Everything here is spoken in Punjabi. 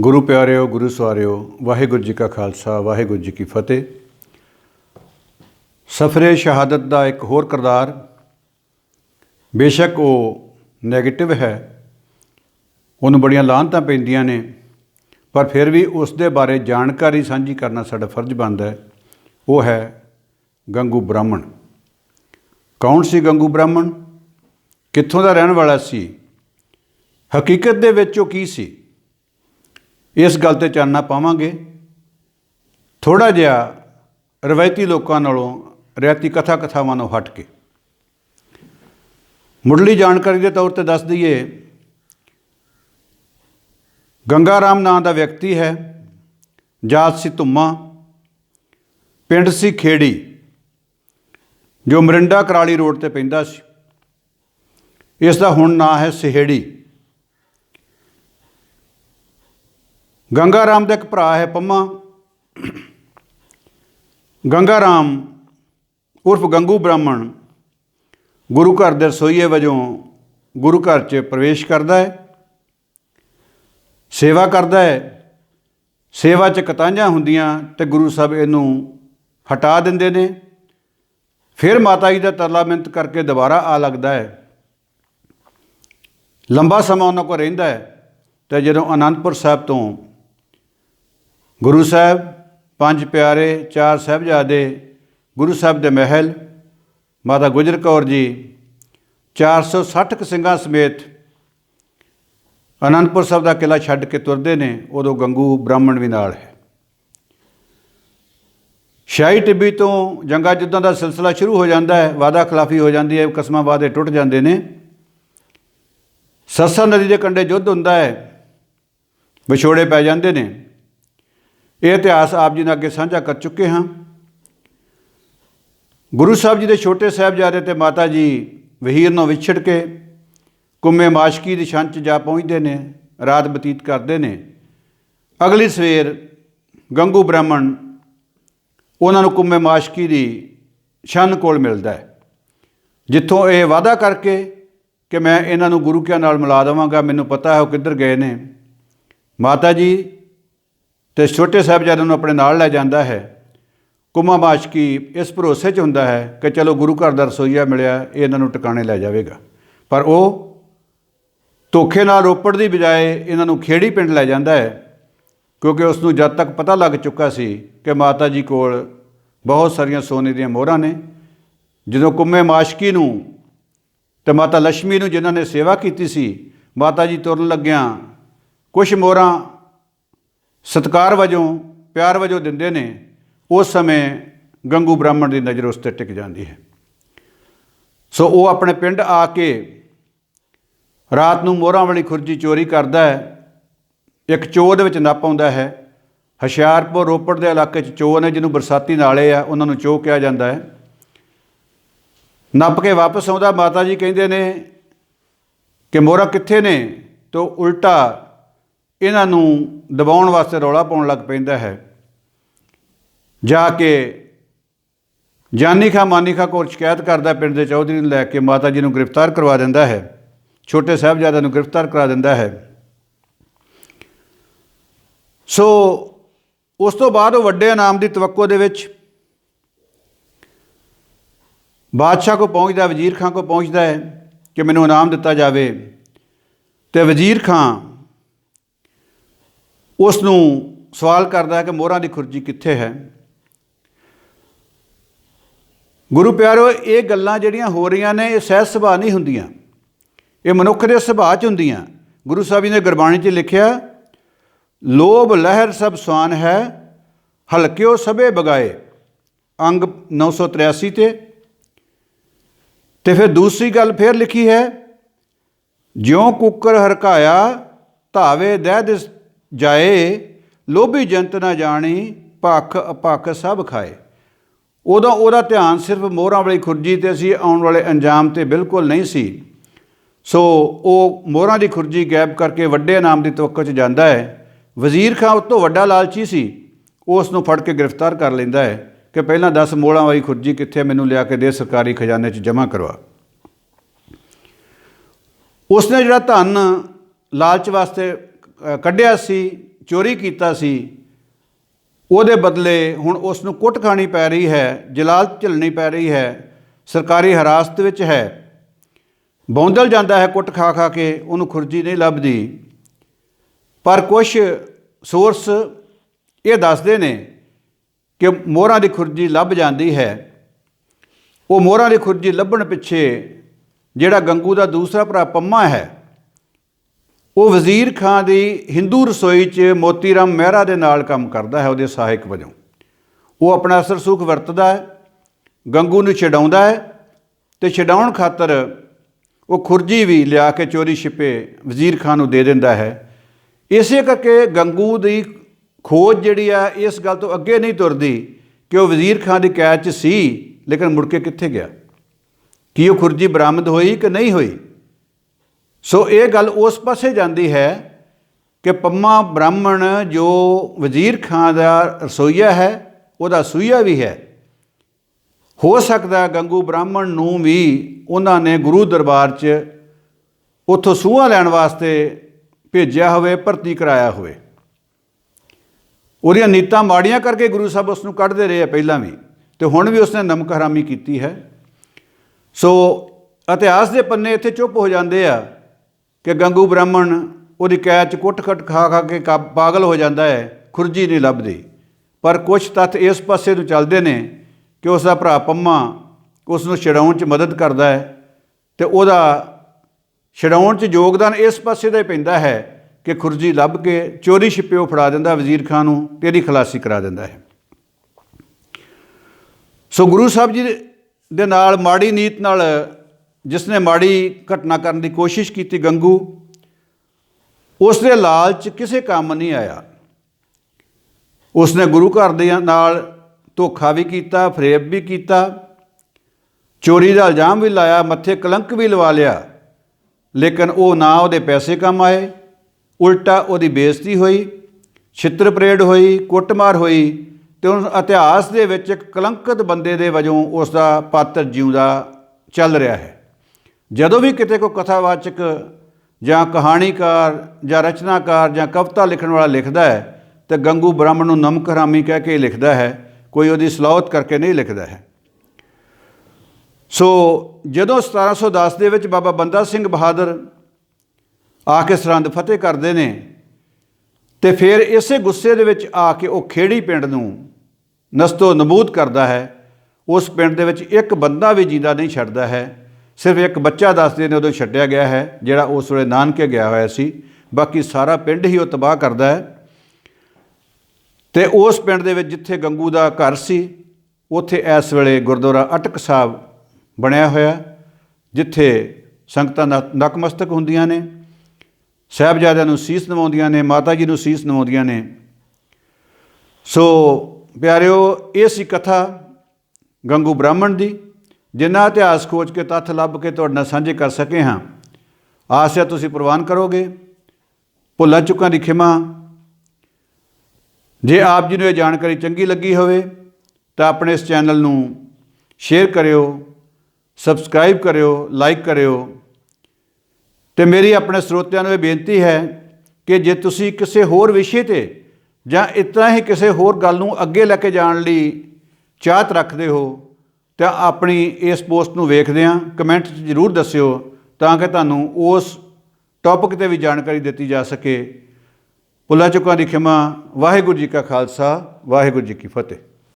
ਗੁਰੂ ਪਿਆਰਿਓ, ਗੁਰੂ ਸਵਾਰਿਓ, ਵਾਹਿਗੁਰੂ ਜੀ ਕਾ ਖਾਲਸਾ, ਵਾਹਿਗੁਰੂ ਜੀ ਕੀ ਫਤਿਹ। ਸਫਰੇ ਸ਼ਹਾਦਤ ਦਾ ਇੱਕ ਹੋਰ ਕਿਰਦਾਰ। ਬੇਸ਼ੱਕ ਉਹ 네ਗੇਟਿਵ ਹੈ। ਉਹਨੂੰ ਬੜੀਆਂ ਲਾਹਨਤਾਂ ਪੈਂਦੀਆਂ ਨੇ। ਪਰ ਫਿਰ ਵੀ ਉਸ ਦੇ ਬਾਰੇ ਜਾਣਕਾਰੀ ਸਾਂਝੀ ਕਰਨਾ ਸਾਡਾ ਫਰਜ਼ ਬਣਦਾ ਹੈ। ਉਹ ਹੈ ਗੰਗੂ ਬ੍ਰਾਹਮਣ। ਕੌਣ ਸੀ ਗੰਗੂ ਬ੍ਰਾਹਮਣ? ਕਿੱਥੋਂ ਦਾ ਰਹਿਣ ਵਾਲਾ ਸੀ? ਹਕੀਕਤ ਦੇ ਵਿੱਚ ਉਹ ਕੀ ਸੀ? ਇਸ ਗੱਲ ਤੇ ਚਾਨਣਾ ਪਾਵਾਂਗੇ। ਥੋੜਾ ਜਿਹਾ ਰਵਾਇਤੀ ਲੋਕਾਂ ਨਾਲੋਂ ਰਿਆਤੀ ਕਥਾ ਕਥਾਵਾਂ ਨੂੰ ਹਟ ਕੇ। ਮੁੱਢਲੀ ਜਾਣਕਾਰੀ ਦੇ ਤੌਰ ਤੇ ਦੱਸ ਦਈਏ ਗੰਗਾ ਰਾਮ ਨਾਂ ਦਾ ਵਿਅਕਤੀ ਹੈ, ਜਾਤ ਸੀ ਧੁੰਮਾ, ਪਿੰਡ ਸੀ ਖੇੜੀ, ਜੋ ਮਰਿੰਡਾ ਕਰਾਲੀ ਰੋਡ ਤੇ ਪੈਂਦਾ ਸੀ। ਇਸ ਦਾ ਹੁਣ ਨਾਂ ਹੈ ਸਿਹੜੀ। ਗੰਗਾ ਰਾਮ ਦਾ ਇੱਕ ਭਰਾ ਹੈ ਪੰਮਾ। ਗੰਗਾ ਰਾਮ ਉਰਫ ਗੰਗੂ ਬ੍ਰਾਹਮਣ ਗੁਰੂ ਘਰ ਦੇ ਰਸੋਈਏ ਵਜੋਂ ਗੁਰੂ ਘਰ 'ਚ ਪ੍ਰਵੇਸ਼ ਕਰਦਾ ਹੈ, ਸੇਵਾ ਕਰਦਾ ਹੈ, ਸੇਵਾ 'ਚ ਕਤਾਂਝਾਂ ਹੁੰਦੀਆਂ ਤੇ ਗੁਰੂ ਸਾਹਿਬ ਇਹਨੂੰ ਹਟਾ ਦਿੰਦੇ ਨੇ। ਫਿਰ ਮਾਤਾ ਜੀ ਦਾ ਤਰਲਾ ਮਿੰਤ ਕਰਕੇ ਦੁਬਾਰਾ ਆ ਲੱਗਦਾ ਹੈ। ਲੰਬਾ ਸਮਾਂ ਉਹਨਾਂ ਕੋਲ ਰਹਿੰਦਾ ਹੈ ਤੇ ਜਦੋਂ ਅਨੰਦਪੁਰ ਸਾਹਿਬ ਤੋਂ ਗੁਰੂ ਸਾਹਿਬ, ਪੰਜ ਪਿਆਰੇ, ਚਾਰ ਸਾਹਿਬਜ਼ਾਦੇ, ਗੁਰੂ ਸਾਹਿਬ ਦੇ ਮਹਿਲ, ਮਾਤਾ ਗੁਜਰ ਕੌਰ ਜੀ 460 ਕੁ ਸਿੰਘਾਂ ਸਮੇਤ ਅਨੰਦਪੁਰ ਸਾਹਿਬ ਦਾ ਕਿਲਾ ਛੱਡ ਕੇ ਤੁਰਦੇ ਨੇ, ਉਦੋਂ ਗੰਗੂ ਬ੍ਰਾਹਮਣ ਵੀ ਨਾਲ ਹੈ। ਸ਼ਾਹੀ ਟਿੱਬੀ ਤੋਂ ਜੰਗਾ ਜੁੱਦਾਂ ਦਾ ਸਿਲਸਿਲਾ ਸ਼ੁਰੂ ਹੋ ਜਾਂਦਾ ਹੈ ਵਾਦਾ ਖਿਲਾਫੀ ਹੋ ਜਾਂਦੀ ਹੈ, ਕਸਮਾਂ ਵਾਦੇ ਟੁੱਟ ਜਾਂਦੇ ਨੇ। ਸਰਸਾ ਨਦੀ ਦੇ ਕੰਢੇ ਯੁੱਧ ਹੁੰਦਾ ਹੈ, ਵਿਛੋੜੇ ਪੈ ਜਾਂਦੇ ਨੇ। ਇਹ ਇਤਿਹਾਸ ਆਪ ਜੀ ਨਾਲ ਅੱਗੇ ਸਾਂਝਾ ਕਰ ਚੁੱਕੇ ਹਾਂ। ਗੁਰੂ ਸਾਹਿਬ ਜੀ ਦੇ ਛੋਟੇ ਸਾਹਿਬਜ਼ਾਦੇ ਤੇ ਮਾਤਾ ਜੀ ਵਹੀਰ ਨੂੰ ਵਿਛੜ ਕੇ ਕੁੰਮੇ ਮਾਸ਼ਕੀ ਦੀ ਛੰਚ 'ਚ ਜਾ ਪਹੁੰਚਦੇ ਨੇ, ਰਾਤ ਬਤੀਤ ਕਰਦੇ ਨੇ। ਅਗਲੀ ਸਵੇਰ ਗੰਗੂ ਬ੍ਰਾਹਮਣ ਉਹਨਾਂ ਨੂੰ ਕੁੰਮੇ ਮਾਸ਼ਕੀ ਦੀ ਛੰਨ ਕੋਲ ਮਿਲਦਾ ਹੈ, ਜਿੱਥੋਂ ਇਹ ਵਾਅਦਾ ਕਰਕੇ ਕਿ ਮੈਂ ਇਹਨਾਂ ਨੂੰ ਗੁਰੂ ਕਿਆਂ ਨਾਲ ਮਿਲਾ ਦੇਵਾਂਗਾ, ਮੈਨੂੰ ਪਤਾ ਹੈ ਉਹ ਕਿੱਧਰ ਗਏ ਨੇ। ਮਾਤਾ ਜੀ ਤੇ ਛੋਟੇ ਸਾਹਿਬਜ਼ਾਦਿਆਂ ਨੂੰ ਆਪਣੇ ਨਾਲ ਲੈ ਜਾਂਦਾ ਹੈ। ਕੁਮਾ ਮਾਸ਼ਕੀ ਇਸ ਭਰੋਸੇ 'ਚ ਹੁੰਦਾ ਹੈ ਕਿ ਚਲੋ ਗੁਰੂ ਘਰ ਦਾ ਰਸੋਈਆ ਮਿਲਿਆ, ਇਹ ਇਹਨਾਂ ਨੂੰ ਟਿਕਾਣੇ ਲੈ ਜਾਵੇਗਾ। ਪਰ ਉਹ ਧੋਖੇ ਨਾਲ ਰੋਪੜ ਦੀ ਬਜਾਏ ਇਹਨਾਂ ਨੂੰ ਖੇੜੀ ਪਿੰਡ ਲੈ ਜਾਂਦਾ ਹੈ, ਕਿਉਂਕਿ ਉਸ ਨੂੰ ਜਦ ਤੱਕ ਪਤਾ ਲੱਗ ਚੁੱਕਾ ਸੀ ਕਿ ਮਾਤਾ ਜੀ ਕੋਲ ਬਹੁਤ ਸਾਰੀਆਂ ਸੋਨੇ ਦੀਆਂ ਮੋਹਰਾਂ ਨੇ, ਜਦੋਂ ਕੁੰਮੇ ਮਾਸ਼ਕੀ ਨੂੰ ਤੇ ਮਾਤਾ ਲక్ష్ਮੀ ਨੂੰ ਜਿਨ੍ਹਾਂ ਨੇ ਸੇਵਾ ਕੀਤੀ ਸੀ, ਮਾਤਾ ਜੀ ਤੁਰਨ ਲੱਗਿਆਂ ਕੁਝ ਮੋਹਰਾਂ ਸਤਕਾਰ ਵਜੋਂ, ਪਿਆਰ ਵਜੋਂ ਦਿੰਦੇ ਨੇ, ਉਸ ਸਮੇਂ ਗੰਗੂ ਬ੍ਰਾਹਮਣ ਦੀ ਨਜ਼ਰ ਉਸ ਤੇ ਟਿਕ ਜਾਂਦੀ ਹੈ। ਸੋ ਉਹ ਆਪਣੇ ਪਿੰਡ ਆ ਕੇ ਰਾਤ ਨੂੰ ਮੋਹਰਾਂ ਵਾਲੀ ਖੁਰਜੀ ਚੋਰੀ ਕਰਦਾ ਹੈ। ਇੱਕ ਚੋਹ ਦੇ ਵਿੱਚ ਨੱਪ ਆਉਂਦਾ ਹੈ। ਹਸ਼ਿਆਰਪੁਰ, ਰੋਪੜ ਦੇ ਇਲਾਕੇ 'ਚ ਚੋਹ ਨੇ, ਜਿਹਨੂੰ ਬਰਸਾਤੀ ਨਾਲੇ ਆ, ਉਹਨਾਂ ਨੂੰ ਚੋਹ ਕਿਹਾ ਜਾਂਦਾ ਹੈ। ਨੱਪ ਕੇ ਵਾਪਸ ਆਉਂਦਾ, ਮਾਤਾ ਜੀ ਕਹਿੰਦੇ ਨੇ ਕਿ ਮੋਹਰਾ ਕਿੱਥੇ ਨੇ? ਤੋ ਉਲਟਾ ਇਹਨਾਂ ਨੂੰ ਦਬਾਉਣ ਵਾਸਤੇ ਰੌਲਾ ਪਾਉਣ ਲੱਗ ਪੈਂਦਾ ਹੈ। ਜਾ ਕੇ ਜਾਨੀ ਖਾਂ ਮਾਨੀ ਖਾਂ ਕੋਲ ਸ਼ਿਕਾਇਤ ਕਰਦਾ ਪਿੰਡ ਦੇ ਚੌਧਰੀ ਨੂੰ ਲੈ ਕੇ ਮਾਤਾ ਜੀ ਨੂੰ ਗ੍ਰਿਫਤਾਰ ਕਰਵਾ ਦਿੰਦਾ ਹੈ। ਛੋਟੇ ਸਾਹਿਬਜ਼ਾਦਿਆਂ ਨੂੰ ਗ੍ਰਿਫਤਾਰ ਕਰਾ ਦਿੰਦਾ ਹੈ। ਸੋ ਉਸ ਤੋਂ ਬਾਅਦ ਉਹ ਵੱਡੇ ਇਨਾਮ ਦੀ ਤਵੱਕੋ ਦੇ ਵਿੱਚ ਬਾਦਸ਼ਾਹ ਕੋ ਪਹੁੰਚਦਾ, ਵਜ਼ੀਰ ਖਾਂ ਕੋ ਪਹੁੰਚਦਾ ਹੈ ਕਿ ਮੈਨੂੰ ਇਨਾਮ ਦਿੱਤਾ ਜਾਵੇ ਤੇ ਵਜ਼ੀਰ ਖਾਂ ਉਸ ਨੂੰ ਸਵਾਲ ਕਰਦਾ ਹੈ ਕਿ ਮੋਹਰਾਂ ਦੀ ਖੁਰਜੀ ਕਿੱਥੇ ਹੈ? ਗੁਰੂ ਪਿਆਰੋ, ਇਹ ਗੱਲਾਂ ਜਿਹੜੀਆਂ ਹੋ ਰਹੀਆਂ ਨੇ, ਇਹ ਸਹਿਜ ਸੁਭਾਅ ਨਹੀਂ ਹੁੰਦੀਆਂ। ਇਹ ਮਨੁੱਖ ਦੇ ਸੁਭਾਅ 'ਚ ਹੁੰਦੀਆਂ। ਗੁਰੂ ਸਾਹਿਬ ਜੀ ਨੇ ਗੁਰਬਾਣੀ 'ਚ ਲਿਖਿਆ, ਲੋਭ ਲਹਿਰ ਸਭ ਸਵਾਨ ਹੈ, ਹਲਕਿਓ ਸਭੇ ਬਗਾਏ। ਅੰਗ 983 ਤੇ। ਤੇ ਫਿਰ ਦੂਸਰੀ ਗੱਲ ਫਿਰ ਲਿਖੀ ਹੈ, ਜਿਉਂ ਕੁੱਕਰ ਹਰਕਾਇਆ, ਧਾਵੇ ਦਹਿ ਦਿਸ ਜਾਏ, ਲੋਭੀ ਜੰਤ ਨਾ ਜਾਣੀ, ਭਖ ਅਪਖ ਸਭ ਖਾਏ। ਉਦੋਂ ਉਹਦਾ ਧਿਆਨ ਸਿਰਫ ਮੋਹਰਾਂ ਵਾਲੀ ਖੁਰਜੀ ਤੇ ਸੀ, ਆਉਣ ਵਾਲੇ ਅੰਜਾਮ ਤੇ ਬਿਲਕੁਲ ਨਹੀਂ ਸੀ। ਸੋ ਉਹ ਮੋਹਰਾਂ ਦੀ ਖੁਰਜੀ ਗੈਬ ਕਰਕੇ ਵੱਡੇ ਨਾਮ ਦੀ ਤਵੱਕੋ 'ਚ ਜਾਂਦਾ ਹੈ। ਵਜ਼ੀਰ ਖਾਂ ਉਸ ਤੋਂ ਵੱਡਾ ਲਾਲਚੀ ਸੀ। ਉਸ ਨੂੰ ਫੜ ਕੇ ਗ੍ਰਿਫਤਾਰ ਕਰ ਲੈਂਦਾ ਹੈ ਕਿ ਪਹਿਲਾਂ 10 ਮੋਹਰਾਂ ਵਾਲੀ ਖੁਰਜੀ ਕਿੱਥੇ ਮੈਨੂੰ ਲਿਆ ਕੇ ਦੇ ਸਰਕਾਰੀ ਖਜ਼ਾਨੇ 'ਚ ਜਮ੍ਹਾਂ ਕਰਵਾ। ਉਸਨੇ ਜਿਹੜਾ ਧਨ ਲਾਲਚ ਵਾਸਤੇ ਕੱਢਿਆ ਸੀ, ਚੋਰੀ ਕੀਤਾ ਸੀ, ਉਹਦੇ ਬਦਲੇ ਹੁਣ ਉਸ ਨੂੰ ਕੁੱਟ ਖਾਣੀ ਪੈ ਰਹੀ ਹੈ, ਜਲਾਲਤ ਝੱਲਣੀ ਪੈ ਰਹੀ ਹੈ, ਸਰਕਾਰੀ ਹਿਰਾਸਤ ਵਿੱਚ ਹੈ। ਬੌਂਦਲ ਜਾਂਦਾ ਹੈ ਕੁੱਟ ਖਾ ਖਾ ਕੇ, ਉਹਨੂੰ ਖੁਰਜੀ ਨਹੀਂ ਲੱਭਦੀ। ਪਰ ਕੁਝ ਸੋਰਸ ਇਹ ਦੱਸਦੇ ਨੇ ਕਿ ਮੋਹਰਾਂ ਦੀ ਖੁਰਜੀ ਲੱਭ ਜਾਂਦੀ ਹੈ। ਉਹ ਮੋਹਰਾਂ ਦੀ ਖੁਰਜੀ ਲੱਭਣ ਪਿੱਛੇ ਜਿਹੜਾ ਗੰਗੂ ਦਾ ਦੂਸਰਾ ਭਰਾ ਪੰਮਾ ਹੈ ਉਹ ਵਜ਼ੀਰ ਖਾਂ ਦੀ ਹਿੰਦੂ ਰਸੋਈ 'ਚ ਮੋਤੀ ਰਾਮ ਮਹਿਰਾ ਦੇ ਨਾਲ ਕੰਮ ਕਰਦਾ ਹੈ, ਉਹਦੇ ਸਹਾਇਕ ਵਜੋਂ। ਉਹ ਆਪਣਾ ਅਸਰ ਸੁਖ ਵਰਤਦਾ ਹੈ, ਗੰਗੂ ਨੂੰ ਛਡਾਉਂਦਾ ਹੈ ਤੇ ਛਡਾਉਣ ਖਾਤਰ ਉਹ ਖੁਰਜੀ ਵੀ ਲਿਆ ਕੇ ਚੋਰੀ ਛਿਪੇ ਵਜ਼ੀਰ ਖਾਨ ਨੂੰ ਦੇ ਦਿੰਦਾ ਹੈ। ਇਸੇ ਕਰਕੇ ਗੰਗੂ ਦੀ ਖੋਜ ਜਿਹੜੀ ਆ, ਇਸ ਗੱਲ ਤੋਂ ਅੱਗੇ ਨਹੀਂ ਤੁਰਦੀ ਕਿ ਉਹ ਵਜ਼ੀਰ ਖਾਨ ਦੀ ਕੈਦ 'ਚ ਸੀ, ਲੇਕਿਨ ਮੁੜ ਕੇ ਕਿੱਥੇ ਗਿਆ? ਕੀ ਉਹ ਖੁਰਜੀ ਬਰਾਮਦ ਹੋਈ ਕਿ ਨਹੀਂ ਹੋਈ? ਸੋ ਇਹ ਗੱਲ ਉਸ ਪਾਸੇ ਜਾਂਦੀ ਹੈ ਕਿ ਪੰਮਾ ਬ੍ਰਾਹਮਣ ਜੋ ਵਜ਼ੀਰ ਖਾਨ ਦਾ ਰਸੋਈਆ ਹੈ, ਉਹਦਾ ਸੂਈਆ ਵੀ ਹੈ। ਹੋ ਸਕਦਾ ਗੰਗੂ ਬ੍ਰਾਹਮਣ ਨੂੰ ਵੀ ਉਹਨਾਂ ਨੇ ਗੁਰੂ ਦਰਬਾਰ 'ਚ ਉੱਥੋਂ ਸੂਹਾ ਲੈਣ ਵਾਸਤੇ ਭੇਜਿਆ ਹੋਵੇ, ਭਰਤੀ ਕਰਾਇਆ ਹੋਵੇ। ਉਹਦੀਆਂ ਨੀਤਾਂ ਮਾੜੀਆਂ ਕਰਕੇ ਗੁਰੂ ਸਾਹਿਬ ਉਸ ਨੂੰ ਕੱਢਦੇ ਰਹੇ ਆ ਪਹਿਲਾਂ ਵੀ, ਤੇ ਹੁਣ ਵੀ ਉਸਨੇ ਨਮਕ ਹਰਾਮੀ ਕੀਤੀ ਹੈ। ਸੋ ਇਤਿਹਾਸ ਦੇ ਪੰਨੇ ਇੱਥੇ ਚੁੱਪ ਹੋ ਜਾਂਦੇ ਆ ਕਿ ਗੰਗੂ ਬ੍ਰਾਹਮਣ ਉਹਦੀ ਕੈਦ ਚ ਕੁੱਟ-ਖਟ ਖਾ ਖਾ ਕੇ ਕਾ- ਪਾਗਲ ਹੋ ਜਾਂਦਾ ਹੈ, ਖੁਰਜੀ ਨਹੀਂ ਲੱਭਦੀ। ਪਰ ਕੁਝ ਤੱਥ ਇਸ ਪਾਸੇ ਨੂੰ ਚੱਲਦੇ ਨੇ ਕਿ ਉਸ ਦਾ ਭਰਾ ਪੰਮਾ ਉਸ ਨੂੰ ਛਡਾਉਣ ਚ ਮਦਦ ਕਰਦਾ ਹੈ ਤੇ ਉਹਦਾ ਛਡਾਉਣ ਚ ਯੋਗਦਾਨ ਇਸ ਪਾਸੇ ਦਾ ਹੀ ਪੈਂਦਾ ਹੈ ਕਿ ਖੁਰਜੀ ਲੱਭ ਕੇ ਚੋਰੀ ਛਿਪਿਓ ਫੜਾ ਦਿੰਦਾ, ਵਜ਼ੀਰ ਖਾਨ ਨੂੰ ਤੇ ਇਹਦੀ ਖਲਾਸੀ ਕਰਾ ਦਿੰਦਾ ਹੈ। ਸੋ ਗੁਰੂ ਸਾਹਿਬ ਜੀ ਦੇ ਨਾਲ ਮਾੜੀ ਨੀਤ ਨਾਲ ਜਿਸ ਨੇ ਮਾੜੀ ਘਟਨਾ ਕਰਨ ਦੀ ਕੋਸ਼ਿਸ਼ ਕੀਤੀ ਗੰਗੂ ਉਸ ਦੇ ਲਾਲਚ ਕਿਸੇ ਕੰਮ ਨਹੀਂ ਆਇਆ। ਉਸ ਨੇ ਗੁਰੂ ਘਰ ਦੇ ਨਾਲ ਧੋਖਾ ਵੀ ਕੀਤਾ, ਫਰੇਬ ਵੀ ਕੀਤਾ, ਚੋਰੀ ਦਾ ਇਲਜ਼ਾਮ ਵੀ ਲਾਇਆ, ਮੱਥੇ ਕਲੰਕ ਵੀ ਲਵਾ ਲਿਆ, ਲੇਕਿਨ ਉਹ ਨਾ ਉਹਦੇ ਪੈਸੇ ਕੰਮ ਆਏ। ਉਲਟਾ ਉਹਦੀ ਬੇਇੱਜ਼ਤੀ ਹੋਈ, ਛਿੱਤਰ ਪਰੇਡ ਹੋਈ, ਕੁੱਟਮਾਰ ਹੋਈ ਤੇ ਉਸ ਇਤਿਹਾਸ ਦੇ ਵਿੱਚ ਇੱਕ ਕਲੰਕਤ ਬੰਦੇ ਦੇ ਵਜੋਂ ਉਸ ਦਾ ਪਾਤਰ ਜਿਉਂਦਾ ਚੱਲ ਰਿਹਾ ਹੈ। ਜਦੋਂ ਵੀ ਕਿਤੇ ਕੋਈ ਕਥਾਵਾਚਕ ਜਾਂ ਕਹਾਣੀਕਾਰ ਜਾਂ ਰਚਨਾਕਾਰ ਜਾਂ ਕਵਿਤਾ ਲਿਖਣ ਵਾਲਾ ਲਿਖਦਾ ਹੈ, ਤੇ ਗੰਗੂ ਬ੍ਰਾਹਮਣ ਨੂੰ ਨਮਕ ਹਰਾਮੀ ਕਹਿ ਕੇ ਲਿਖਦਾ ਹੈ, ਕੋਈ ਉਹਦੀ ਸਲਾਹਤ ਕਰਕੇ ਨਹੀਂ ਲਿਖਦਾ ਹੈ। ਸੋ ਜਦੋਂ 1710 ਦੇ ਵਿੱਚ ਬਾਬਾ ਬੰਦਾ ਸਿੰਘ ਬਹਾਦਰ ਆ ਕੇ ਸਰਹੰਦ ਫਤਿਹ ਕਰਦੇ ਨੇ, ਤੇ ਫਿਰ ਇਸੇ ਗੁੱਸੇ ਦੇ ਵਿੱਚ ਆ ਕੇ ਉਹ ਖੇੜੀ ਪਿੰਡ ਨੂੰ ਨਸਤੋ ਨਬੂਦ ਕਰਦਾ ਹੈ, ਉਸ ਪਿੰਡ ਦੇ ਵਿੱਚ ਇੱਕ ਬੰਦਾ ਵੀ ਜਿੰਦਾ ਨਹੀਂ ਛੱਡਦਾ ਹੈ। ਸਿਰਫ ਇੱਕ ਬੱਚਾ ਦੱਸਦੇ ਨੇ, ਉਦੋਂ ਛੱਡਿਆ ਗਿਆ ਹੈ, ਜਿਹੜਾ ਉਸ ਵੇਲੇ ਨਾਨਕੇ ਗਿਆ ਹੋਇਆ ਸੀ। ਬਾਕੀ ਸਾਰਾ ਪਿੰਡ ਹੀ ਉਹ ਤਬਾਹ ਕਰਦਾ ਹੈ। ਤੇ ਉਸ ਪਿੰਡ ਦੇ ਵਿੱਚ ਜਿੱਥੇ ਗੰਗੂ ਦਾ ਘਰ ਸੀ, ਉੱਥੇ ਇਸ ਵੇਲੇ ਗੁਰਦੁਆਰਾ ਅਟਕ ਸਾਹਿਬ ਬਣਿਆ ਹੋਇਆ, ਜਿੱਥੇ ਸੰਗਤਾਂ ਦਾ ਨਕਮਸਤਕ ਹੁੰਦੀਆਂ ਨੇ, ਸਾਹਿਬਜ਼ਾਦਿਆਂ ਨੂੰ ਸੀਸ ਨਵਾਉਂਦੀਆਂ ਨੇ, ਮਾਤਾ ਜੀ ਨੂੰ ਸੀਸ ਨਵਾਉਂਦੀਆਂ ਨੇ। ਸੋ ਪਿਆਰਿਓ, ਇਹ ਸੀ ਕਥਾ ਗੰਗੂ ਬ੍ਰਾਹਮਣ ਦੀ। ਜਿੰਨਾ ਇਤਿਹਾਸ ਖੋਜ ਕੇ ਤੱਥ ਲੱਭ ਕੇ ਤੁਹਾਡੇ ਨਾਲ ਸਾਂਝੇ ਕਰ ਸਕੇ ਹਾਂ। ਆਸ ਹੈ ਤੁਸੀਂ ਪ੍ਰਵਾਨ ਕਰੋਗੇ। ਭੁੱਲਾਂ ਚੁੱਕਾਂ ਦੀ ਖਿਮਾ। ਜੇ ਆਪ ਜੀ ਨੂੰ ਇਹ ਜਾਣਕਾਰੀ ਚੰਗੀ ਲੱਗੀ ਹੋਵੇ, ਤਾਂ ਆਪਣੇ ਇਸ ਚੈਨਲ ਨੂੰ ਸ਼ੇਅਰ ਕਰਿਓ, ਸਬਸਕ੍ਰਾਈਬ ਕਰਿਓ, ਲਾਈਕ ਕਰਿਓ। ਤੇ ਮੇਰੀ ਆਪਣੇ ਸਰੋਤਿਆਂ ਨੂੰ ਇਹ ਬੇਨਤੀ ਹੈ ਕਿ ਜੇ ਤੁਸੀਂ ਕਿਸੇ ਹੋਰ ਵਿਸ਼ੇ ਤੇ ਜਾਂ ਇਤਨਾ ਹੀ ਕਿਸੇ ਹੋਰ ਗੱਲ ਨੂੰ ਅੱਗੇ ਲੈ ਕੇ ਜਾਣ ਲਈ ਚਾਹਤ ਰੱਖਦੇ ਹੋ ਤਾਂ ਆਪਣੀ ਇਸ ਪੋਸਟ ਨੂੰ ਵੇਖਦਿਆਂ ਕਮੈਂਟ 'ਚ ਜ਼ਰੂਰ ਦੱਸਿਓ ਤਾਂ ਕਿ ਤੁਹਾਨੂੰ ਉਸ ਟੌਪਿਕ ਤੇ ਵੀ ਜਾਣਕਾਰੀ ਦਿੱਤੀ ਜਾ ਸਕੇ। ਭੁੱਲਾਂ ਚੁੱਕਾਂ ਦੀ ਖਿਮਾ, ਵਾਹਿਗੁਰੂ ਜੀ ਕਾ ਖਾਲਸਾ, ਵਾਹਿਗੁਰੂ ਜੀ ਕੀ ਫਤਿਹ।